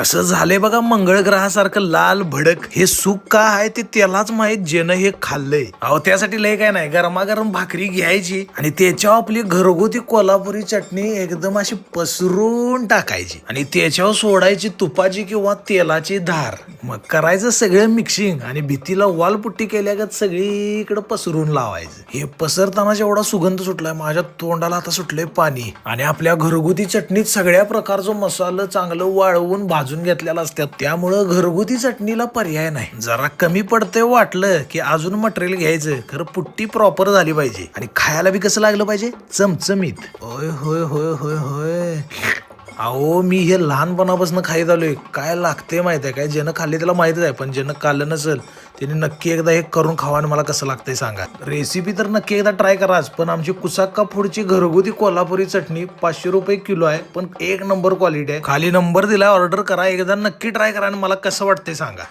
कसं झालंय बघा मंगळ ग्रहासारखं लाल भडक हे सुख का आहे ते त्यालाच माहीत जेनं हे खाल्लंय. अहो त्यासाठी लय काय नाही गरमागरम भाकरी घ्यायची आणि त्याच्यावर आपली घरगुती कोल्हापुरी चटणी एकदम अशी पसरून टाकायची आणि त्याच्यावर सोडायची तुपाची किंवा तेलाची धार. मग करायचं सगळं मिक्सिंग आणि भीतीला वालपुट्टी केल्यागत सगळीकडे पसरून लावायचं. हे पसरताना जेवढा सुगंध सुटलाय माझ्या तोंडाला आता सुटलंय पाणी. आणि आपल्या घरगुती चटणीत सगळ्या प्रकारचं मसालं चांगलं वाळवून भाजून घेतलेलं असतात. त्यामुळं घरगुती चटणीला पर्याय नाही. जरा कमी पडतंय वाटलं की अजून मटेरियल घ्यायचं. खरं पुट्टी प्रॉपर झाली पाहिजे. आणि खायला बी कसं लागलं पाहिजे? चमचमीत. होय होय होय होय होय. अहो मी हे लहानपणापासून खाईत आलोय. काय लागते माहीत आहे? काय ज्यानं खाल्ले त्याला माहितच आहे पण ज्यानं खाल्लं नसेल त्याने नक्की एकदा हे करून खावा आणि मला कसं लागतंय सांगा. रेसिपी तर नक्की एकदा ट्राय कराच पण आमची कुसाक्का फूडची घरगुती कोल्हापुरी चटणी पाचशे रुपये किलो आहे पण एक नंबर क्वालिटी आहे. खाली नंबर दिला ऑर्डर करा एकदा नक्की ट्राय करा आणि मला कसं वाटतंय सांगा.